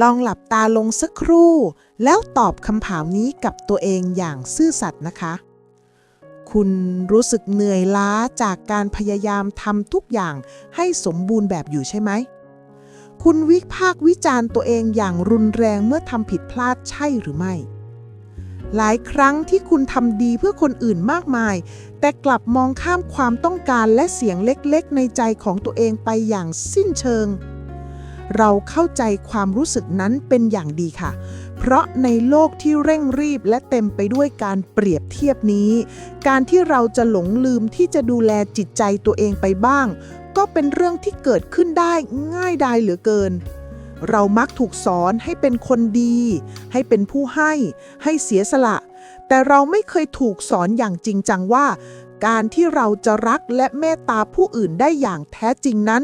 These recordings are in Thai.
ลองหลับตาลงสักครู่ แล้วตอบคำถามนี้กับตัวเองอย่างซื่อสัตย์นะคะ คุณรู้สึกเหนื่อยล้าจากการพยายามทำทุกอย่างให้สมบูรณ์แบบอยู่ใช่ไหม คุณวิพากษ์วิจารณ์ตัวเองอย่างรุนแรงเมื่อทำผิดพลาดใช่หรือไม่ หลายครั้งที่คุณทำดีเพื่อคนอื่นมากมาย แต่กลับมองข้ามความต้องการและเสียงเล็กๆ ในใจของตัวเองไปอย่างสิ้นเชิง เราเข้าใจความรู้สึกนั้นเป็นอย่างดีค่ะ เพราะในโลกที่เร่งรีบและเต็มไปด้วยการเปรียบเทียบนี้ การที่เราจะหลงลืมที่จะดูแลจิตใจตัวเองไปบ้าง ก็เป็นเรื่องที่เกิดขึ้นได้ง่ายดายเหลือเกินเรามักถูกสอนให้เป็นคนดี ให้เป็นผู้ให้ ให้เสียสละ แต่เราไม่เคยถูกสอนอย่างจริงจังว่า การที่เราจะรักและเมตตาผู้อื่นได้อย่างแท้จริงนั้น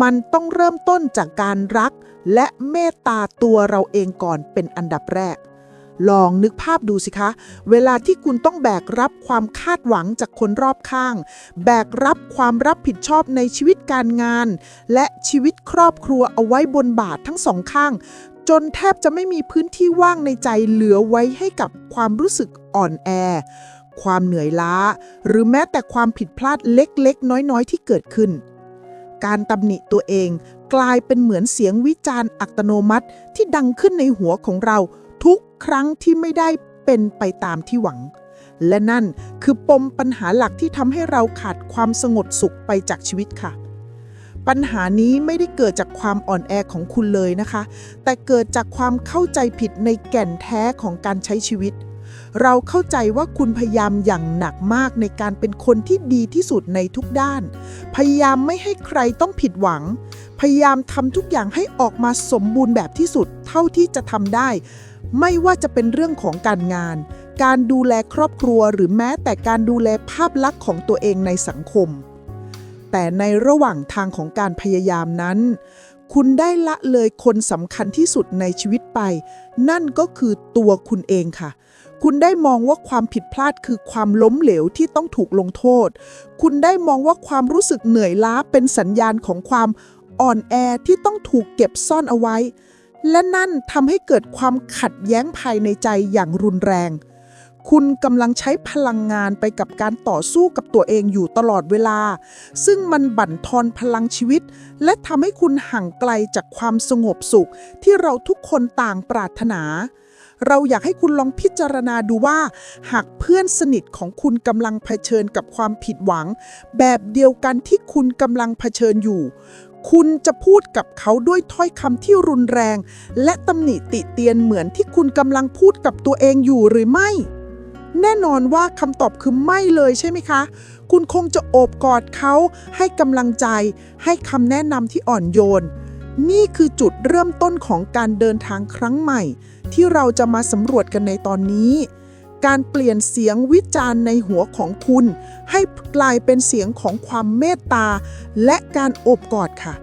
มันต้องเริ่มต้นจากการรักและเมตตาตัวเราเองก่อนเป็นอันดับแรก ลองนึกภาพดูสิคะ เวลาที่คุณต้องแบกรับความคาดหวังจากคนรอบข้าง แบกรับความรับผิดชอบในชีวิตการงาน และชีวิตครอบครัวเอาไว้บนบาททั้งสองข้าง จนแทบจะไม่มีพื้นที่ว่างในใจเหลือไว้ให้กับความรู้สึกอ่อนแอ ความเหนื่อยล้า หรือแม้แต่ความผิดพลาดเล็กๆ น้อยๆ ที่เกิดขึ้น การตำหนิตัวเองกลายเป็นเหมือนเสียงวิจารณ์อัตโนมัติที่ดังขึ้นในหัวของเรา ทุกครั้งที่ไม่ได้เป็นไปตามที่หวัง และนั่นคือปมปัญหาหลักที่ทำให้เราขาดความสงบสุขไปจากชีวิตค่ะปัญหานี้ไม่ได้เกิดจากความอ่อนแอของคุณเลยนะคะ แต่เกิดจากความเข้าใจผิดในแก่นแท้ของการใช้ชีวิต เราเข้าใจว่าคุณพยายามอย่างหนักมากในการเป็นคนที่ดีที่สุดในทุกด้าน พยายามไม่ให้ใครต้องผิดหวัง พยายามทำทุกอย่างให้ออกมาสมบูรณ์แบบที่สุด เท่าที่จะทำได้ ไม่ว่าจะเป็นเรื่องของการงาน การดูแลครอบครัวหรือแม้แต่การดูแลภาพลักษณ์ของตัวเองในสังคม แต่ในระหว่างทางของการพยายามนั้นคุณได้ละเลยคนสำคัญที่สุดในชีวิตไป นั่นก็คือตัวคุณเองค่ะ คุณได้มองว่าความผิดพลาดคือความล้มเหลวที่ต้องถูกลงโทษ คุณได้มองว่าความรู้สึกเหนื่อยล้าเป็นสัญญาณของความอ่อนแอที่ต้องถูกเก็บซ่อนเอาไว้ และนั่นทำให้เกิดความขัดแย้งภายในใจอย่างรุนแรง คุณกำลังใช้พลังงานไปกับการต่อสู้กับตัวเองอยู่ตลอดเวลา ซึ่งมันบั่นทอนพลังชีวิต และทำให้คุณห่างไกลจากความสงบสุขที่เราทุกคนต่างปรารถนา เราอยากให้คุณลองพิจารณาดูว่า หากเพื่อนสนิทของคุณกำลังเผชิญกับความผิดหวัง แบบเดียวกันที่คุณกำลังเผชิญอยู่ คุณจะพูดกับเขาด้วยถ้อยคำที่รุนแรง และตำหนิติเตียนเหมือนที่คุณกำลังพูดกับตัวเองอยู่หรือไม่แน่นอนว่าคำตอบคือไม่เลยใช่ไหมคะ คุณคงจะโอบกอดเขาให้กำลังใจ ให้คำแนะนำที่อ่อนโยน นี่คือจุดเริ่มต้นของการเดินทางครั้งใหม่ ที่เราจะมาสำรวจกันในตอนนี้ การเปลี่ยนเสียงวิจารณ์ในหัวของคุณ ให้กลายเป็นเสียงของความเมตตา และการโอบกอดค่ะ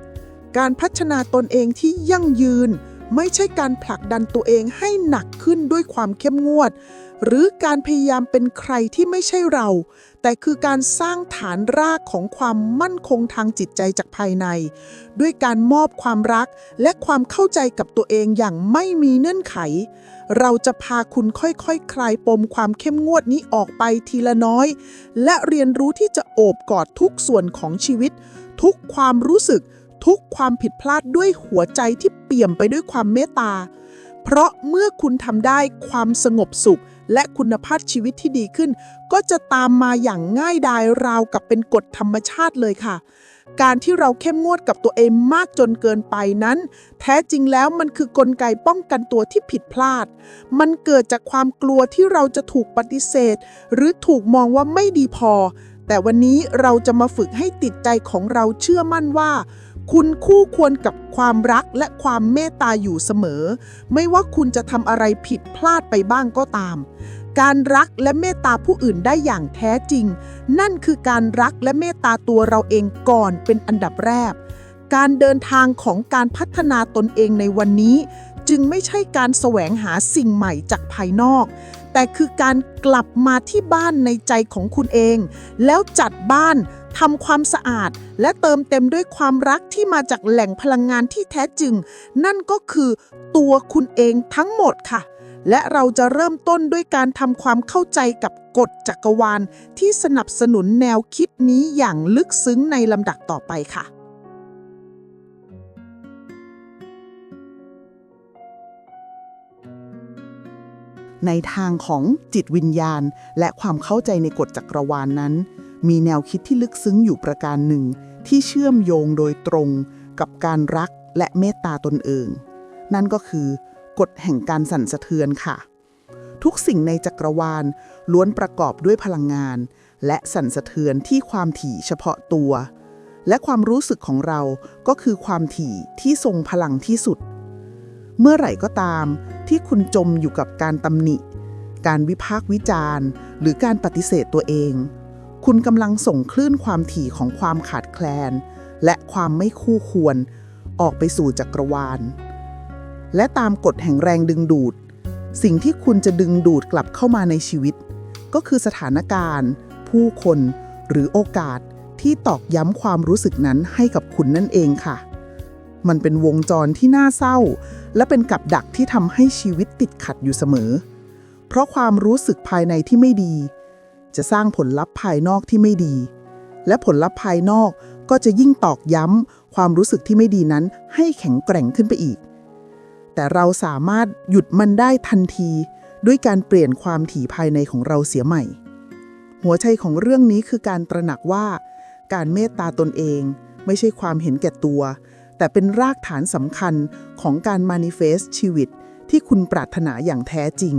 การพัฒนาตนเองที่ยั่งยืน ไม่ใช่การผลักดันตัวเองให้หนักขึ้นด้วยความเข้มงวด หรือการพยายามเป็นใครที่ไม่ใช่เรา แต่คือการสร้างฐานรากของความมั่นคงทางจิตใจจากภายใน ด้วยการมอบความรักและความเข้าใจกับตัวเองอย่างไม่มีเงื่อนไข เราจะพาคุณค่อยๆคคลายปมความเข้มงวดนี้ออกไปทีละน้อย และเรียนรู้ที่จะโอบกอดทุกส่วนของชีวิต ทุกความรู้สึก ทุกความผิดพลาดด้วยหัวใจที่เปี่ยมไปด้วยความเมตตา เพราะเมื่อคุณทำได้ความสงบสุข และคุณภาพชีวิตที่ดีขึ้น ก็จะตามมาอย่างง่ายดายราวกับเป็นกฎธรรมชาติเลยค่ะ การที่เราเข้มงวดกับตัวเองมากจนเกินไปนั้น แท้จริงแล้วมันคือกลไกป้องกันตัวที่ผิดพลาด มันเกิดจากความกลัวที่เราจะถูกปฏิเสธ หรือถูกมองว่าไม่ดีพอ แต่วันนี้เราจะมาฝึกให้ติดใจของเราเชื่อมั่นว่า คุณคู่ควรกับความรักและความเมตตาอยู่เสมอ ไม่ว่าคุณจะทำอะไรผิดพลาดไปบ้างก็ตาม การรักและเมตตาผู้อื่นได้อย่างแท้จริง นั่นคือการรักและเมตตาตัวเราเองก่อนเป็นอันดับแรก การเดินทางของการพัฒนาตนเองในวันนี้ จึงไม่ใช่การแสวงหาสิ่งใหม่จากภายนอก แต่คือการกลับมาที่บ้านในใจของคุณเอง แล้วจัดบ้าน ทำความสะอาด และเติมเต็มด้วยความรักที่มาจากแหล่งพลังงานที่แท้จริง นั่นก็คือตัวคุณเองทั้งหมดค่ะ และเราจะเริ่มต้นด้วยการทำความเข้าใจกับกฎจักรวาล ที่สนับสนุนแนวคิดนี้อย่างลึกซึ้งในลำดับต่อไปค่ะในทางของจิตวิญญาณ และความเข้าใจในกฎจักรวาลนนั้น มีแนวคิดที่ลึกซึ้งอยู่ประการหนึ่ง ที่เชื่อมโยงโดยตรงกับการรักและเมตตาตนเอง นั่นก็คือกฎแห่งการสั่นสะเทือนค่ะ ทุกสิ่งในจักรวาลล้วนประกอบด้วยพลังงาน และสั่นสะเทือนที่ความถี่เฉพาะตัว และความรู้สึกของเราก็คือความถี่ที่ทรงพลังที่สุด เมื่อไหร่ก็ตามที่คุณจมอยู่กับการตำหนิ การวิพากษ์วิจารณ์ หรือการปฏิเสธตัวเอง คุณกำลังส่งคลื่นความถี่ของความขาดแคลน และความไม่คู่ควร ออกไปสู่จักรวาล และตามกฎแห่งแรงดึงดูด สิ่งที่คุณจะดึงดูดกลับเข้ามาในชีวิต ก็คือสถานการณ์ ผู้คนหรือโอกาสที่ตอกย้ำความรู้สึกนั้นให้กับคุณนั่นเองค่ะ มันเป็นวงจรที่น่าเศร้า และเป็นกับดักที่ทำให้ชีวิตติดขัดอยู่เสมอ เพราะความรู้สึกภายในที่ไม่ดี จะสร้างผลลัพธ์ภายนอกที่ไม่ดี และผลลัพธ์ภายนอกก็จะยิ่งตอกย้ำความรู้สึกที่ไม่ดีนั้นให้แข็งแกร่งขึ้นไปอีก แต่เราสามารถหยุดมันได้ทันที ด้วยการเปลี่ยนความถี่ภายในของเราเสียใหม่ หัวใจของเรื่องนี้คือการตระหนักว่า การเมตตาตนเอง ไม่ใช่ความเห็นแก่ตัว แต่เป็นรากฐานสำคัญของการมานิเฟสชีวิตที่คุณปรารถนาอย่างแท้จริง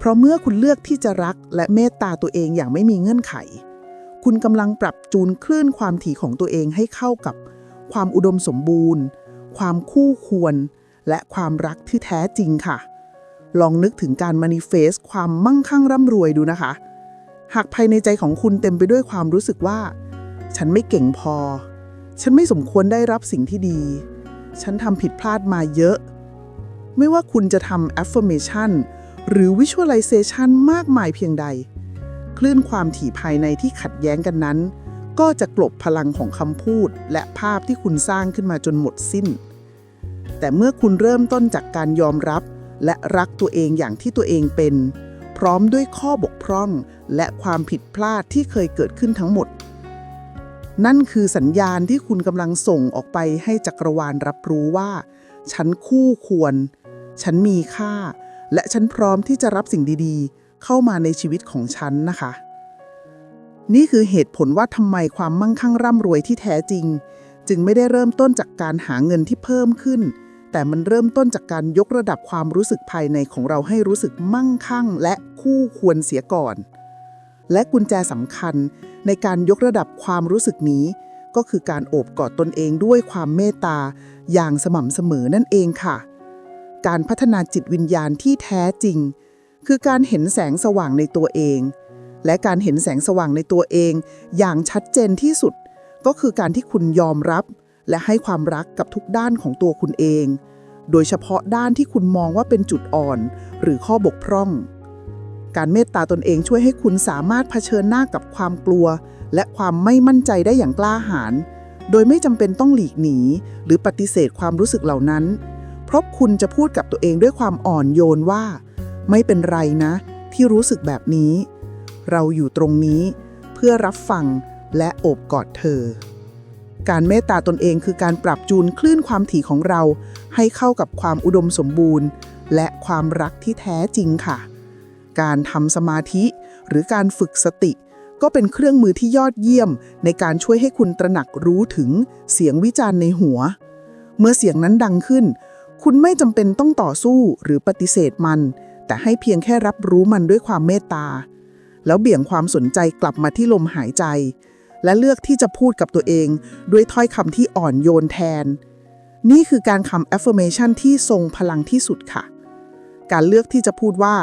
เพราะเมื่อคุณเลือกที่จะรักและเมตตาตัวเองอย่างไม่มีเงื่อนไข คุณกำลังปรับจูนคลื่นความถี่ของตัวเองให้เข้ากับ ความอุดมสมบูรณ์ ความคู่ควร และความรักที่แท้จริงค่ะ ลองนึกถึงการมานิเฟสความมั่งคั่งร่ำรวยดูนะคะ หากภายในใจของคุณเต็มไปด้วยความรู้สึกว่า ฉันไม่เก่งพอ ฉันไม่สมควรได้รับสิ่งที่ดี ฉันทำผิดพลาดมาเยอะ ไม่ว่าคุณจะทำ affirmation หรือ visualization มากมายเพียงใด คลื่นความถี่ภายในที่ขัดแย้งกันนั้น ก็จะกลบพลังของคำพูด และภาพที่คุณสร้างขึ้นมาจนหมดสิ้น แต่เมื่อคุณเริ่มต้นจากการยอมรับ และรักตัวเองอย่างที่ตัวเองเป็น พร้อมด้วยข้อบกพร่องและความผิดพลาดที่เคยเกิดขึ้นทั้งหมด นั่นคือสัญญาณที่คุณกำลังส่งออกไปให้จักรวาลรับรู้ว่า ฉันคู่ควร ฉันมีค่า และฉันพร้อมที่จะรับสิ่งดีๆ เข้ามาในชีวิตของฉันนะคะ นี่คือเหตุผลว่าทำไมความมั่งคั่งร่ำรวยที่แท้จริง จึงไม่ได้เริ่มต้นจากการหาเงินที่เพิ่มขึ้น แต่มันเริ่มต้นจากการยกระดับความรู้สึกภายในของเราให้รู้สึกมั่งคั่ง และคู่ควรเสียก่อน และกุญแจสำคัญในการยกระดับความรู้สึกนี้ ก็คือการโอบกอดตนเองด้วยความเมตตาอย่างสม่ำเสมอนั่นเองค่ะ การพัฒนาจิตวิญญาณที่แท้จริง คือการเห็นแสงสว่างในตัวเอง และการเห็นแสงสว่างในตัวเอง อย่างชัดเจนที่สุด ก็คือการที่คุณยอมรับ และให้ความรักกับทุกด้านของตัวคุณเอง โดยเฉพาะด้านที่คุณมองว่าเป็นจุดอ่อน หรือข้อบกพร่อง การเมตตาตนเองช่วยให้คุณสามารถเผชิญหน้ากับความกลัว และความไม่มั่นใจได้อย่างกล้าหาญโดยไม่จำเป็นต้องหลีกหนี หรือปฏิเสธความรู้สึกเหล่านั้น เพราะคุณจะพูดกับตัวเองด้วยความอ่อนโยนว่า ไม่เป็นไรนะ ที่รู้สึกแบบนี้ เราอยู่ตรงนี้เพื่อรับฟังและโอบกอดเธอ การเมตตาตนเองคือการปรับจูนคลื่นความถี่ของเรา ให้เข้ากับความอุดมสมบูรณ์ และความรักที่แท้จริงค่ะ การทำสมาธิหรือการฝึกสติก็เป็นเครื่องมือที่ยอดเยี่ยม ในการช่วยให้คุณตระหนักรู้ถึงเสียงวิจารณ์ในหัว เมื่อเสียงนั้นดังขึ้น คุณไม่จำเป็นต้องต่อสู้หรือปฏิเสธมัน แต่ให้เพียงแค่รับรู้มันด้วยความเมตตา แล้วเบี่ยงความสนใจกลับมาที่ลมหายใจ และเลือกที่จะพูดกับตัวเองด้วยถ้อยคำที่อ่อนโยนแทน นี่คือการคำ affirmation ที่ทรงพลังที่สุดค่ะ การเลือกที่จะพูดว่า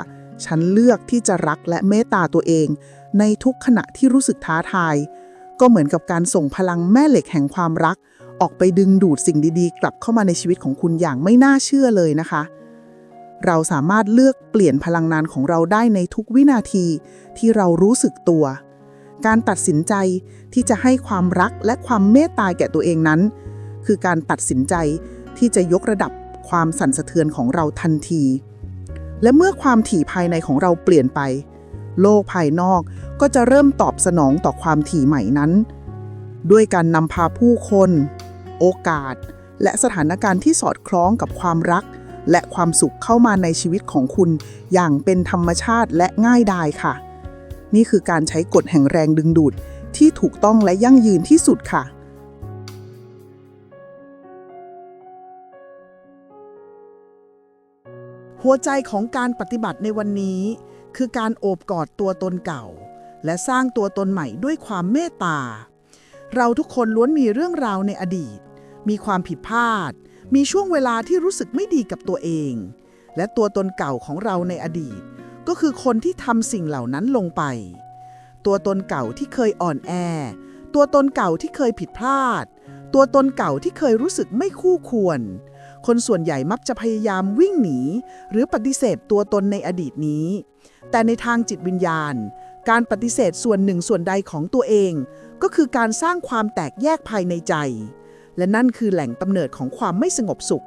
ฉันเลือกที่จะรักและเมตตาตัวเอง ในทุกขณะที่รู้สึกท้าทาย ก็เหมือนกับการส่งพลังแม่เหล็กแห่งความรัก ออกไปดึงดูดสิ่งดีๆ กลับเข้ามาในชีวิตของคุณอย่างไม่น่าเชื่อเลยนะคะ เราสามารถเลือกเปลี่ยนพลังงานของเราได้ในทุกวินาทีที่เรารู้สึกตัว การตัดสินใจที่จะให้ความรักและความเมตตาแก่ตัวเองนั้น คือการตัดสินใจที่จะยกระดับความสั่นสะเทือนของเราทันที และเมื่อความถี่ภายในของเราเปลี่ยนไป โลกภายนอกก็จะเริ่มตอบสนองต่อความถี่ใหม่นั้น ด้วยการนำพาผู้คน โอกาส และสถานการณ์ที่สอดคล้องกับความรัก และความสุขเข้ามาในชีวิตของคุณ อย่างเป็นธรรมชาติและง่ายดายค่ะ นี่คือการใช้กฎแห่งแรงดึงดูดที่ถูกต้องและยั่งยืนที่สุดค่ะหัวใจของการปฏิบัติในวันนี้ คือการโอบกอดตัวตนเก่า และสร้างตัวตนใหม่ด้วยความเมตตา เราทุกคนล้วนมีเรื่องราวในอดีต มีความผิดพลาด มีช่วงเวลาที่รู้สึกไม่ดีกับตัวเอง และตัวตนเก่าของเราในอดีต ก็คือคนที่ทำสิ่งเหล่านั้นลงไป ตัวตนเก่าที่เคยอ่อนแอ ตัวตนเก่าที่เคยผิดพลาด ตัวตนเก่าที่เคยรู้สึกไม่คู่ควร คนส่วนใหญ่มักจะพยายามวิ่งหนี หรือปฏิเสธตัวตนในอดีตนี้ แต่ในทางจิตวิญญาณ การปฏิเสธส่วนหนึ่งส่วนใดของตัวเอง ก็คือการสร้างความแตกแยกภายในใจ และนั่นคือแหล่งกำเนิดของความไม่สงบสุข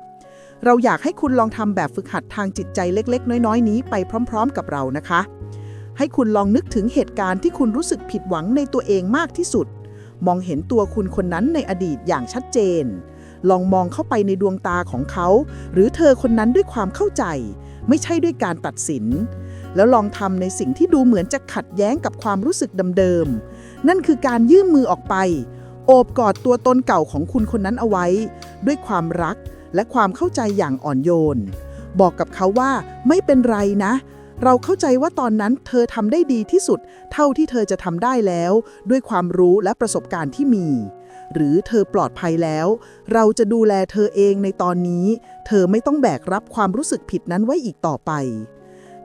เราอยากให้คุณลองทำแบบฝึกหัดทางจิตใจเล็ก ๆ น้อย ๆ นี้ไปพร้อม ๆ กับเรานะคะ ให้คุณลองนึกถึงเหตุการณ์ที่คุณรู้สึกผิดหวังในตัวเองมากที่สุด มองเห็นตัวคุณคนนั้นในอดีตอย่างชัดเจน ลองมองเข้าไปในดวงตาของเขา หรือเธอคนนั้นด้วยความเข้าใจ ไม่ใช่ด้วยการตัดสิน แล้วลองทำในสิ่งที่ดูเหมือนจะขัดแย้งกับความรู้สึกเดิมๆนั่นคือการยื่นมือออกไป โอบกอดตัวตนเก่าของคุณคนนั้นเอาไว้ ด้วยความรักและความเข้าใจอย่างอ่อนโยน บอกกับเขาว่าไม่เป็นไรนะ เราเข้าใจว่าตอนนั้นเธอทำได้ดีที่สุด เท่าที่เธอจะทำได้แล้ว ด้วยความรู้และประสบการณ์ที่มี หรือเธอปลอดภัยแล้ว เราจะดูแลเธอเองในตอนนี้ เธอไม่ต้องแบกรับความรู้สึกผิดนั้นไว้อีกต่อไป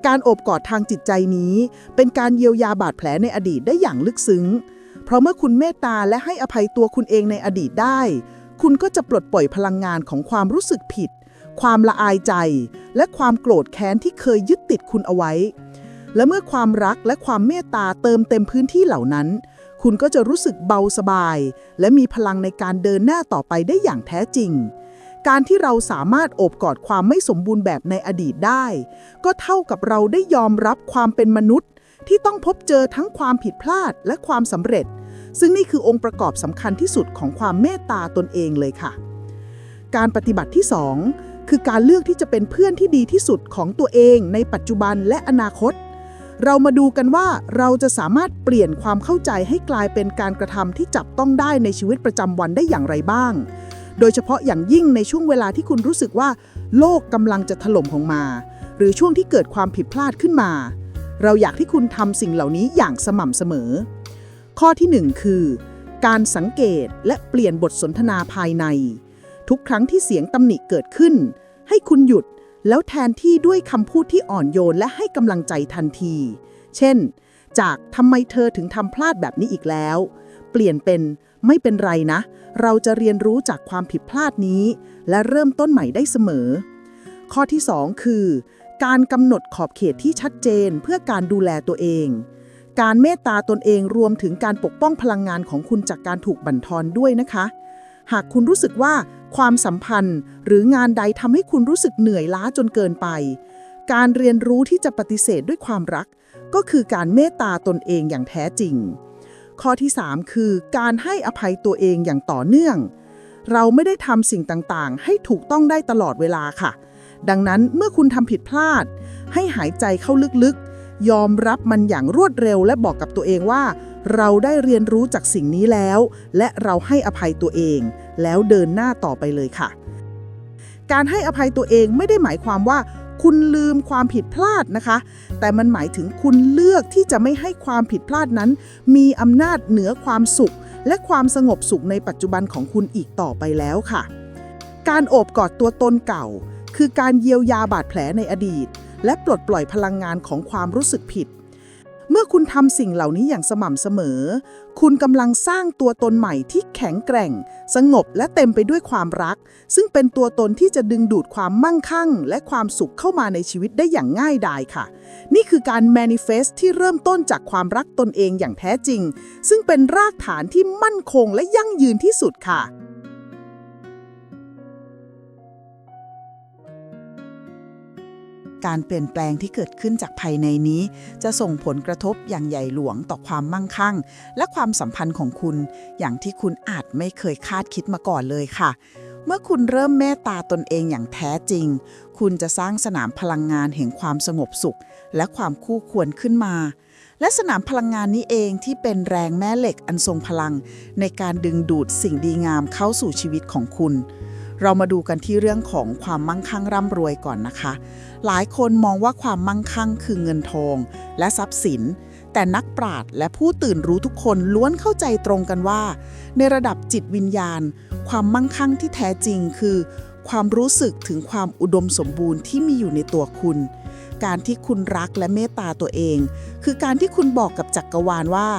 การโอบกอดทางจิตใจนี้ เป็นการเยียวยาบาดแผลในอดีตได้อย่างลึกซึ้ง เพราะเมื่อคุณเมตตาและให้อภัยตัวคุณเองในอดีตได้ คุณก็จะปลดปล่อยพลังงานของความรู้สึกผิด ความละอายใจ และความโกรธแค้นที่เคยยึดติดคุณเอาไว้ และเมื่อความรักและความเมตตาเติมเต็มพื้นที่เหล่านั้น คุณก็จะรู้สึกเบาสบาย และมีพลังในการเดินหน้าต่อไปได้อย่างแท้จริงการที่เราสามารถโอบกอดความไม่สมบูรณ์แบบในอดีตได้ ก็เท่ากับเราได้ยอมรับความเป็นมนุษย์ ที่ต้องพบเจอทั้งความผิดพลาดและความสำเร็จ ซึ่งนี่คือองค์ประกอบสำคัญที่สุดของความเมตตาตนเองเลยค่ะ การปฏิบัติที่ 2 คือการเลือกที่จะเป็นเพื่อนที่ดีที่สุดของตัวเองในปัจจุบันและอนาคต เรามาดูกันว่าเราจะสามารถเปลี่ยนความเข้าใจให้กลายเป็นการกระทำที่จับต้องได้ในชีวิตประจำวันได้อย่างไรบ้าง โดยเฉพาะอย่างยิ่งในช่วงเวลาที่คุณรู้สึกว่า โลกกำลังจะถล่มลงมา หรือช่วงที่เกิดความผิดพลาดขึ้นมา เราอยากให้คุณทำสิ่งเหล่านี้อย่างสม่ำเสมอ ข้อที่ 1 คือ การสังเกตและเปลี่ยนบทสนทนาภายใน ทุกครั้งที่เสียงตำหนิเกิดขึ้น ให้คุณหยุดแล้วแทนที่ด้วยคำพูดที่อ่อนโยนและให้กำลังใจทันที เช่น จากทำไมเธอถึงทำพลาดแบบนี้อีกแล้ว เปลี่ยนเป็นไม่เป็นไรนะ เราจะเรียนรู้จากความผิดพลาดนี้ และเริ่มต้นใหม่ได้เสมอ ข้อที่ 2 คือ การกำหนดขอบเขตที่ชัดเจนเพื่อการดูแลตัวเอง การเมตตาตนเองรวมถึงการปกป้องพลังงานของคุณจากการถูกบั่นทอนด้วยนะคะ หากคุณรู้สึกว่าความสัมพันธ์ หรืองานใดทำให้คุณรู้สึกเหนื่อยล้าจนเกินไป การเรียนรู้ที่จะปฏิเสธด้วยความรัก ก็คือการเมตตาตนเองอย่างแท้จริง ข้อที่ 3 คือ การให้อภัยตัวเองอย่างต่อเนื่อง เราไม่ได้ทำสิ่งต่างๆ ให้ถูกต้องได้ตลอดเวลาค่ะ ดังนั้นเมื่อคุณทำผิดพลาด ให้หายใจเข้าลึกๆ ยอมรับมันอย่างรวดเร็ว และบอกกับตัวเองว่า เราได้เรียนรู้จากสิ่งนี้แล้ว และเราให้อภัยตัวเอง แล้วเดินหน้าต่อไปเลยค่ะ การให้อภัยตัวเองไม่ได้หมายความว่า คุณลืมความผิดพลาดนะคะ แต่มันหมายถึงคุณเลือกที่จะไม่ให้ความผิดพลาดนั้น มีอำนาจเหนือความสุข และความสงบสุขในปัจจุบันของคุณอีกต่อไปแล้วค่ะ การโอบกอดตัวตนเก่า คือการเยียวยาบาดแผลในอดีต และปลดปล่อยพลังงานของความรู้สึกผิด เมื่อคุณทำสิ่งเหล่านี้อย่างสม่ำเสมอ คุณกำลังสร้างตัวตนใหม่ที่แข็งแกร่ง สงบและเต็มไปด้วยความรัก ซึ่งเป็นตัวตนที่จะดึงดูดความมั่งคั่ง และความสุขเข้ามาในชีวิตได้อย่างง่ายดายค่ะ นี่คือการ manifest ที่เริ่มต้นจากความรักตนเองอย่างแท้จริง ซึ่งเป็นรากฐานที่มั่นคงและยั่งยืนที่สุดค่ะ การเปลี่ยนแปลงที่เกิดขึ้นจากภายในนี้ จะส่งผลกระทบอย่างใหญ่หลวงต่อความมั่งคั่ง และความสัมพันธ์ของคุณ อย่างที่คุณอาจไม่เคยคาดคิดมาก่อนเลยค่ะ เมื่อคุณเริ่มเมตตาตนเองอย่างแท้จริง คุณจะสร้างสนามพลังงานแห่งความสงบสุข และความคู่ควรขึ้นมาและสนามพลังงานนี้เองที่เป็นแรงแม่เหล็กอันทรงพลัง ในการดึงดูดสิ่งดีงามเข้าสู่ชีวิตของคุณ เรามาดูกันที่เรื่องของความมั่งคั่งร่ำรวยก่อนนะคะ หลายคนมองว่าความมั่งคั่งคือเงินทอง และทรัพย์สิน แต่นักปราชญ์และผู้ตื่นรู้ทุกคนล้วนเข้าใจตรงกันว่า ในระดับจิตวิญญาณ ความมั่งคั่งที่แท้จริงคือ ความรู้สึกถึงความอุดมสมบูรณ์ที่มีอยู่ในตัวคุณการที่คุณรักและเมตตาตัวเอง คือการที่คุณบอกกับจักรวาลว่า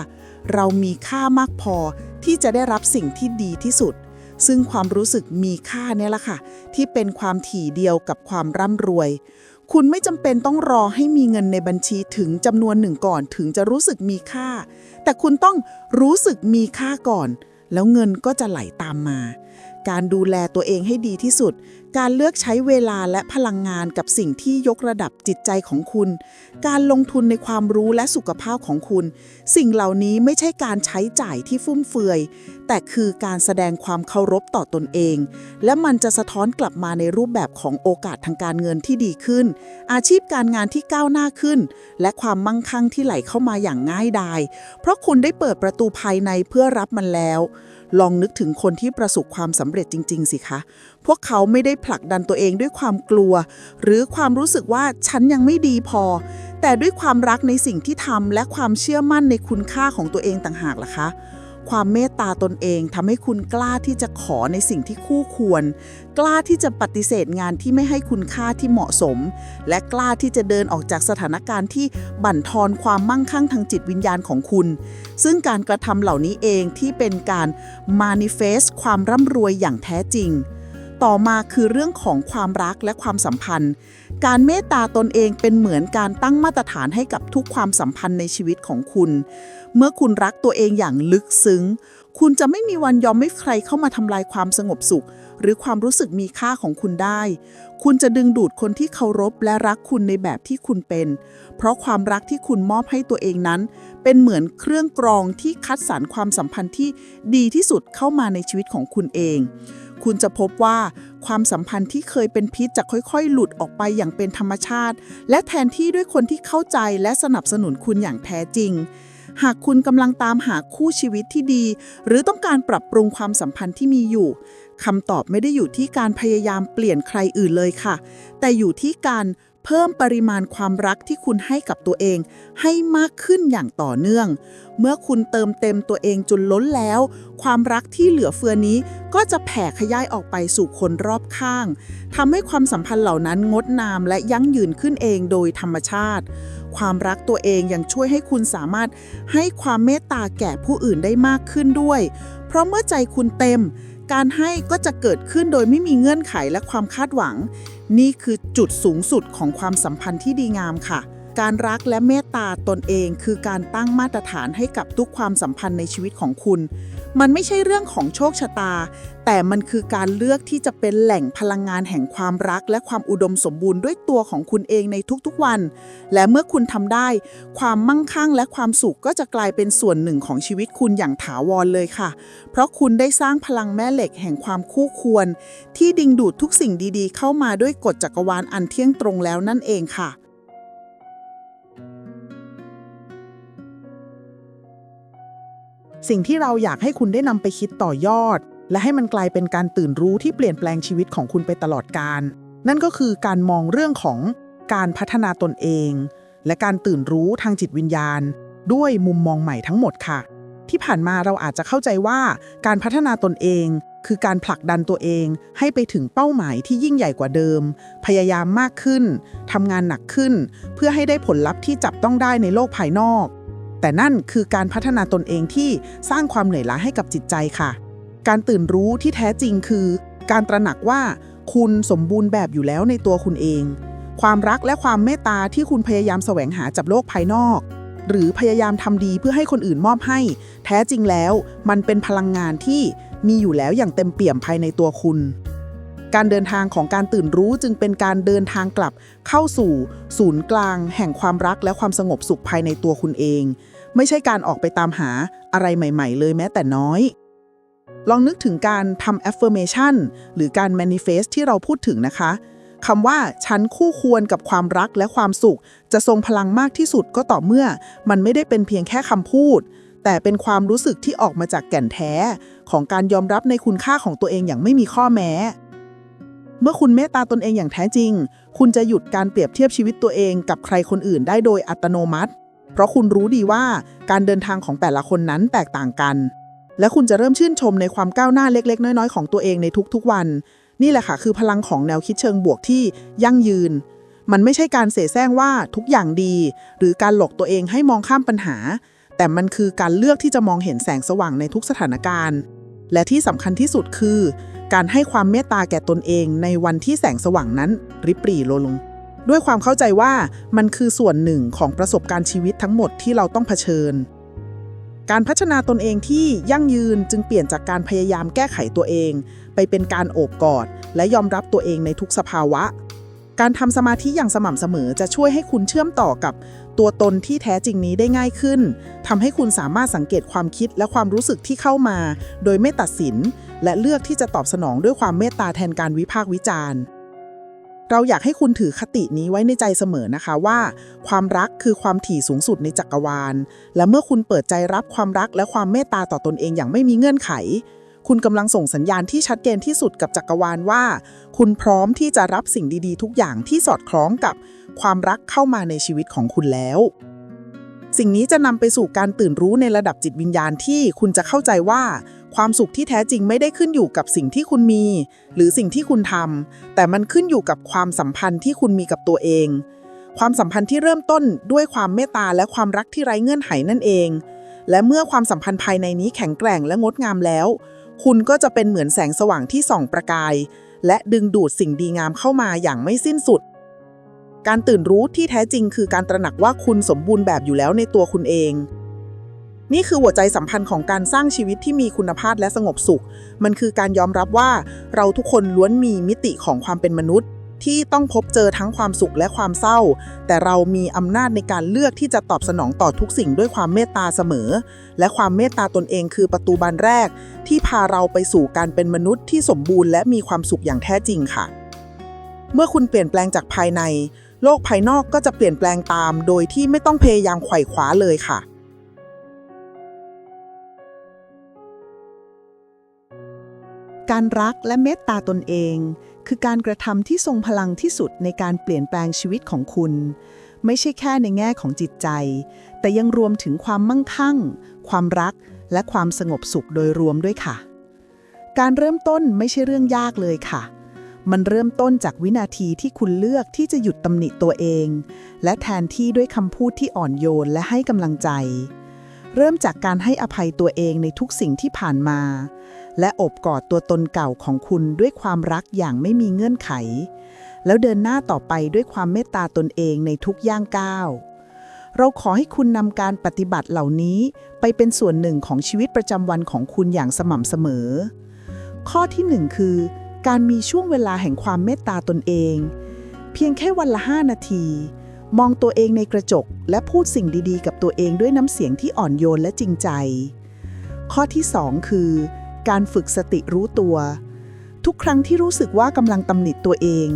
เรามีค่ามากพอที่จะได้รับสิ่งที่ดีที่สุด ซึ่งความรู้สึกมีค่าเนี่ยแหละค่ะ ที่เป็นความถี่เดียวกับความร่ำรวย คุณไม่จำเป็นต้องรอให้มีเงินในบัญชีถึงจำนวนหนึ่งก่อนถึงจะรู้สึกมีค่า แต่คุณต้องรู้สึกมีค่าก่อน แล้วเงินก็จะไหลตามมา การดูแลตัวเองให้ดีที่สุด การเลือกใช้เวลาและพลังงานกับสิ่งที่ยกระดับจิตใจของคุณ การลงทุนในความรู้และสุขภาพของคุณ สิ่งเหล่านี้ไม่ใช่การใช้จ่ายที่ฟุ่มเฟือย แต่คือการแสดงความเคารพต่อตนเอง และมันจะสะท้อนกลับมาในรูปแบบของโอกาสทางการเงินที่ดีขึ้น อาชีพการงานที่ก้าวหน้าขึ้น และความมั่งคั่งที่ไหลเข้ามาอย่างง่ายดาย เพราะคุณได้เปิดประตูภายในเพื่อรับมันแล้ว ลองนึกถึงคนที่ประสบความสำเร็จจริง ๆ สิคะ พวกเขาไม่ได้ผลักดันตัวเองด้วยความกลัว หรือความรู้สึกว่าฉันยังไม่ดีพอ แต่ด้วยความรักในสิ่งที่ทำและความเชื่อมั่นในคุณค่าของตัวเองต่างหากล่ะคะ ความเมตตาตนเองทำให้คุณกล้าที่จะขอในสิ่งที่คู่ควร กล้าที่จะปฏิเสธงานที่ไม่ให้คุณค่าที่เหมาะสม และกล้าที่จะเดินออกจากสถานการณ์ที่บั่นทอนความมั่งคั่งทางจิตวิญญาณของคุณ ซึ่งการกระทำเหล่านี้เองที่เป็นการ manifest ความร่ำรวยอย่างแท้จริง ต่อมาคือเรื่องของความรักและความสัมพันธ์ การเมตตาตนเองเป็นเหมือนการตั้งมาตรฐานให้กับทุกความสัมพันธ์ในชีวิตของคุณ เมื่อคุณรักตัวเองอย่างลึกซึ้ง คุณจะไม่มีวันยอมให้ใครเข้ามาทำลายความสงบสุข หรือความรู้สึกมีค่าของคุณได้ คุณจะดึงดูดคนที่เคารพและรักคุณในแบบที่คุณเป็น เพราะความรักที่คุณมอบให้ตัวเองนั้น เป็นเหมือนเครื่องกรองที่คัดสรรความสัมพันธ์ที่ดีที่สุดเข้ามาในชีวิตของคุณเอง คุณจะพบว่าความสัมพันธ์ที่เคยเป็นพิษจะค่อยๆ หลุดออกไปอย่างเป็นธรรมชาติ และแทนที่ด้วยคนที่เข้าใจและสนับสนุนคุณอย่างแท้จริง หากคุณกำลังตามหาคู่ชีวิตที่ดี หรือต้องการปรับปรุงความสัมพันธ์ที่มีอยู่คำตอบไม่ได้อยู่ที่การพยายามเปลี่ยนใครอื่นเลยค่ะ แต่อยู่ที่การ เพิ่มปริมาณความรักที่คุณให้กับตัวเอง ให้มากขึ้นอย่างต่อเนื่อง เมื่อคุณเติมเต็มตัวเองจนล้นแล้ว ความรักที่เหลือเฟือนี้ก็จะแผ่ขยายออกไปสู่คนรอบข้างทำให้ความสัมพันธ์เหล่านั้นงดงามและยั่งยืนขึ้นเองโดยธรรมชาติ ความรักตัวเองยังช่วยให้คุณสามารถให้ความเมตตาแก่ผู้อื่นได้มากขึ้นด้วย เพราะเมื่อใจคุณเต็ม การให้ก็จะเกิดขึ้นโดยไม่มีเงื่อนไขและความคาดหวัง นี่คือจุดสูงสุดของความสัมพันธ์ที่ดีงามค่ะ การรักและเมตตาตนเองคือการตั้งมาตรฐานให้กับทุกความสัมพันธ์ในชีวิตของคุณ มันไม่ใช่เรื่องของโชคชะตา แต่มันคือการเลือกที่จะเป็นแหล่งพลังงานแห่งความรัก และความอุดมสมบูรณ์ด้วยตัวของคุณเองในทุกๆวัน และเมื่อคุณทำได้ ความมั่งคั่งและความสุขก็จะกลายเป็นส่วนหนึ่งของชีวิตคุณอย่างถาวรเลยค่ะ เพราะคุณได้สร้างพลังแม่เหล็กแห่งความคู่ควร ที่ดึงดูดทุกสิ่งดีๆ เข้ามาด้วยกฎจักรวาลอันเที่ยงตรงแล้วนั่นเองค่ะ สิ่งที่เราอยากให้คุณได้นำไปคิดต่อยอด และให้มันกลายเป็นการตื่นรู้ที่เปลี่ยนแปลงชีวิตของคุณไปตลอดกาลนั่นก็คือการมองเรื่องของการพัฒนาตนเอง และการตื่นรู้ทางจิตวิญญาณ ด้วยมุมมองใหม่ทั้งหมดค่ะ ที่ผ่านมาเราอาจจะเข้าใจว่าการพัฒนาตนเอง คือการผลักดันตัวเอง ให้ไปถึงเป้าหมายที่ยิ่งใหญ่กว่าเดิม พยายามมากขึ้นทำงานหนักขึ้น เพื่อให้ได้ผลลัพธ์ที่จับต้องได้ในโลกภายนอก แต่นั่นคือการพัฒนาตนเองที่สร้างความเหนื่อยล้าให้กับจิตใจค่ะ การตื่นรู้ที่แท้จริงคือ การตระหนักว่าคุณสมบูรณ์แบบอยู่แล้วในตัวคุณเอง ความรักและความเมตตาที่คุณพยายามแสวงหาจากโลกภายนอก หรือพยายามทำดีเพื่อให้คนอื่นมอบให้ แท้จริงแล้ว มันเป็นพลังงานที่มีอยู่แล้วอย่างเต็มเปี่ยมภายในตัวคุณ การเดินทางของการตื่นรู้จึงเป็นการเดินทางกลับเข้าสู่ศูนย์กลาง แห่งความรักและความสงบสุขภายในตัวคุณเอง ไม่ใช่การออกไปตามหาอะไรใหม่ ๆ เลยแม้แต่น้อย ลองนึกถึงการทำ affirmation หรือการ manifest ที่เราพูดถึงนะคะคำว่าฉันคู่ควรกับความรักและความสุข จะทรงพลังมากที่สุดก็ต่อเมื่อ มันไม่ได้เป็นเพียงแค่คำพูด แต่เป็นความรู้สึกที่ออกมาจากแก่นแท้ ของการยอมรับในคุณค่าของตัวเองอย่างไม่มีข้อแม้ เมื่อคุณเมตตาตนเองอย่างแท้จริง คุณจะหยุดการเปรียบเทียบชีวิตตัวเองกับใครคนอื่นได้โดยอัตโนมัติ เพราะคุณรู้ดีว่าการเดินทางของแต่ละคนนั้นแตกต่างกัน และคุณจะเริ่มชื่นชมในความก้าวหน้าเล็ก ๆ น้อย ๆ ของตัวเองในทุกๆวัน นี่แหละค่ะ คือพลังของแนวคิดเชิงบวกที่ยั่งยืน มันไม่ใช่การเสแสร้งว่าทุกอย่างดี หรือการหลอกตัวเองให้มองข้ามปัญหา แต่มันคือการเลือกที่จะมองเห็นแสงสว่างในทุกสถานการณ์ และที่สำคัญที่สุดคือ การให้ความเมตตาแก่ตนเองในวันที่แสงสว่างนั้น ริบหรี่โลลง ด้วยความเข้าใจว่ามันคือส่วนหนึ่งของประสบการณ์ชีวิตทั้งหมดที่เราต้องเผชิญ การพัฒนาตนเองที่ยั่งยืนจึงเปลี่ยนจากการพยายามแก้ไขตัวเอง ไปเป็นการโอบกอด และยอมรับตัวเองในทุกสภาวะ การทำสมาธิอย่างสม่ำเสมอจะช่วยให้คุณเชื่อมต่อกับ ตัวตนที่แท้จริงนี้ได้ง่ายขึ้นทำให้คุณสามารถสังเกตความคิดและความรู้สึกที่เข้ามา โดยไม่ตัดสิน และเลือกที่จะตอบสนองด้วยความเมตตาแทนการวิพากษ์วิจารณ์ เราอยากให้คุณถือคตินี้ไว้ในใจเสมอนะคะว่า ความรักคือความถี่สูงสุดในจักรวาล และเมื่อคุณเปิดใจรับความรักและความเมตตาต่อตนเองอย่างไม่มีเงื่อนไข คุณกำลังส่งสัญญาณที่ชัดเจนที่สุดกับจักรวาลว่า คุณพร้อมที่จะรับสิ่งดีๆ ทุกอย่างที่สอดคล้องกับ ความรักเข้ามาในชีวิตของคุณแล้ว สิ่งนี้จะนำไปสู่การตื่นรู้ในระดับจิตวิญญาณที่คุณจะเข้าใจว่า ความสุขที่แท้จริงไม่ได้ขึ้นอยู่กับสิ่งที่คุณมี หรือสิ่งที่คุณทำแต่มันขึ้นอยู่กับความสัมพันธ์ที่คุณมีกับตัวเอง ความสัมพันธ์ที่เริ่มต้นด้วยความเมตตาและความรักที่ไร้เงื่อนไขนั่นเอง และเมื่อความสัมพันธ์ภายในนี้แข็งแกร่งและงดงามแล้ว คุณก็จะเป็นเหมือนแสงสว่างที่ส่องประกาย และดึงดูดสิ่งดีงามเข้ามาอย่างไม่สิ้นสุด การตื่นรู้ที่แท้จริงคือการตระหนักว่าคุณสมบูรณ์แบบอยู่แล้วในตัวคุณเอง นี่คือหัวใจสัมพันธ์ของการสร้างชีวิตที่มีคุณภาพและสงบสุข มันคือการยอมรับว่าเราทุกคนล้วนมีมิติของความเป็นมนุษย์ ที่ต้องพบเจอทั้งความสุขและความเศร้า แต่เรามีอำนาจในการเลือกที่จะตอบสนองต่อทุกสิ่งด้วยความเมตตาเสมอ และความเมตตาตนเองคือประตูบานแรก ที่พาเราไปสู่การเป็นมนุษย์ที่สมบูรณ์และมีความสุขอย่างแท้จริงค่ะเมื่อคุณเปลี่ยนแปลงจากภายใน โลกภายนอกก็จะเปลี่ยนแปลงตาม โดยที่ไม่ต้องพยายามไขว่คว้าเลยค่ะ การรักและเมตตาตนเอง คือการกระทำที่ทรงพลังที่สุดในการเปลี่ยนแปลงชีวิตของคุณ ไม่ใช่แค่ในแง่ของจิตใจ แต่ยังรวมถึงความมั่งคั่ง ความรัก และความสงบสุขโดยรวมด้วยค่ะ การเริ่มต้นไม่ใช่เรื่องยากเลยค่ะ มันเริ่มต้นจากวินาทีที่คุณเลือกที่จะหยุดตำหนิตัวเอง และแทนที่ด้วยคำพูดที่อ่อนโยนและให้กำลังใจ เริ่มจากการให้อภัยตัวเองในทุกสิ่งที่ผ่านมา และอบกอดตัวตนเก่าของคุณด้วยความรักอย่างไม่มีเงื่อนไข แล้วเดินหน้าต่อไปด้วยความเมตตาตนเองในทุกย่างก้าวเราขอให้คุณนำการปฏิบัติเหล่านี้ไปเป็นส่วนหนึ่งของชีวิตประจำวันของคุณอย่างสม่ำเสมอ ข้อที่หนึ่งคือ การมีช่วงเวลาแห่งความเมตตาตนเอง เพียงแค่วันละ 5 นาที มองตัวเองในกระจก และพูดสิ่งดีๆ กับตัวเองด้วยน้ำเสียงที่อ่อนโยนและจริงใจ ข้อที่ 2 คือ การฝึกสติรู้ตัว ทุกครั้งที่รู้สึกว่ากำลังตำหนิตัวเอง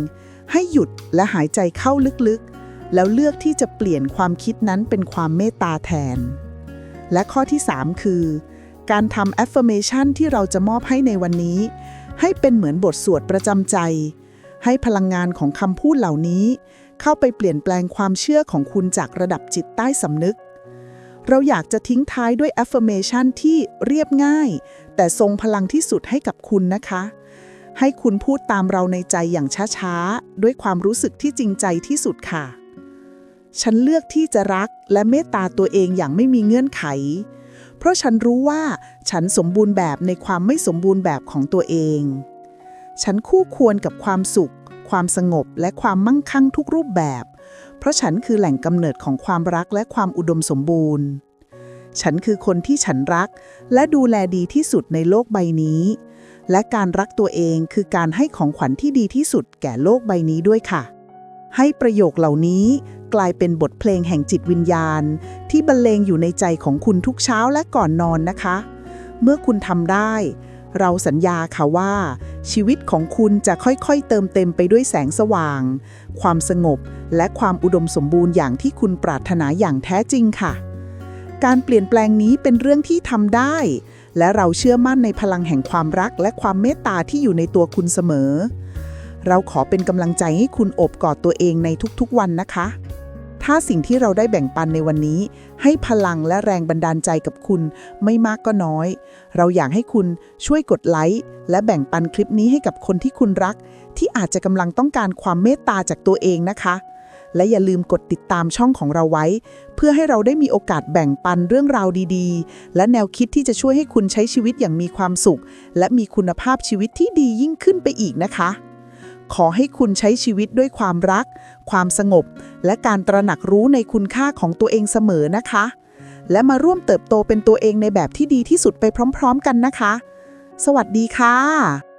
ให้หยุดและหายใจเข้าลึกๆ แล้วเลือกที่จะเปลี่ยนความคิดนั้นเป็นความเมตตาแทน และข้อที่ 3 คือ การทำ affirmation ที่เราจะมอบให้ในวันนี้ ให้เป็นเหมือนบทสวดประจำใจ ให้พลังงานของคำพูดเหล่านี้ เข้าไปเปลี่ยนแปลงความเชื่อของคุณจากระดับจิตใต้สำนึก เราอยากจะทิ้งท้ายด้วย affirmation ที่เรียบง่าย แต่ทรงพลังที่สุดให้กับคุณนะคะ ให้คุณพูดตามเราในใจอย่างช้าๆ ด้วยความรู้สึกที่จริงใจที่สุดค่ะ ฉันเลือกที่จะรักและเมตตาตัวเองอย่างไม่มีเงื่อนไข เพราะฉันรู้ว่าฉันสมบูรณ์แบบในความไม่สมบูรณ์แบบของตัวเอง ฉันคู่ควรกับความสุข ความสงบและความมั่งคั่งทุกรูปแบบ เพราะฉันคือแหล่งกำเนิดของความรักและความอุดมสมบูรณ์ ฉันคือคนที่ฉันรัก และดูแลดีที่สุดในโลกใบนี้ และการรักตัวเองคือการให้ของขวัญที่ดีที่สุดแก่โลกใบนี้ด้วยค่ะให้ประโยคเหล่านี้ กลายเป็นบทเพลงแห่งจิตวิญญาณ ที่บรรเลงอยู่ในใจของคุณทุกเช้าและก่อนนอนนะคะ เมื่อคุณทำได้ เราสัญญาค่ะว่า ชีวิตของคุณจะค่อยๆ เติมเต็มไปด้วยแสงสว่าง ความสงบ และความอุดมสมบูรณ์อย่างที่คุณปรารถนาอย่างแท้จริงค่ะ การเปลี่ยนแปลงนี้เป็นเรื่องที่ทำได้ และเราเชื่อมั่นในพลังแห่งความรักและความเมตตาที่อยู่ในตัวคุณเสมอเราขอเป็นกำลังใจให้คุณโอบกอดตัวเองในทุกๆวันนะคะ ถ้าสิ่งที่เราได้แบ่งปันในวันนี้ ให้พลังและแรงบันดาลใจกับคุณไม่มากก็น้อย เราอยากให้คุณช่วยกดไลค์และแบ่งปันคลิปนี้ให้กับคนที่คุณรัก ที่อาจจะกำลังต้องการความเมตตาจากตัวเองนะคะ และอย่าลืมกดติดตามช่องของเราไว้ เพื่อให้เราได้มีโอกาสแบ่งปันเรื่องราวดีๆ และแนวคิดที่จะช่วยให้คุณใช้ชีวิตอย่างมีความสุข และมีคุณภาพชีวิตที่ดียิ่งขึ้นไปอีกนะคะ ขอให้คุณใช้ชีวิตด้วยความรัก ความสงบ และการตระหนักรู้ในคุณค่าของตัวเองเสมอนะคะ และมาร่วมเติบโตเป็นตัวเองในแบบที่ดีที่สุดไปพร้อม ๆ กันนะคะ สวัสดีค่ะ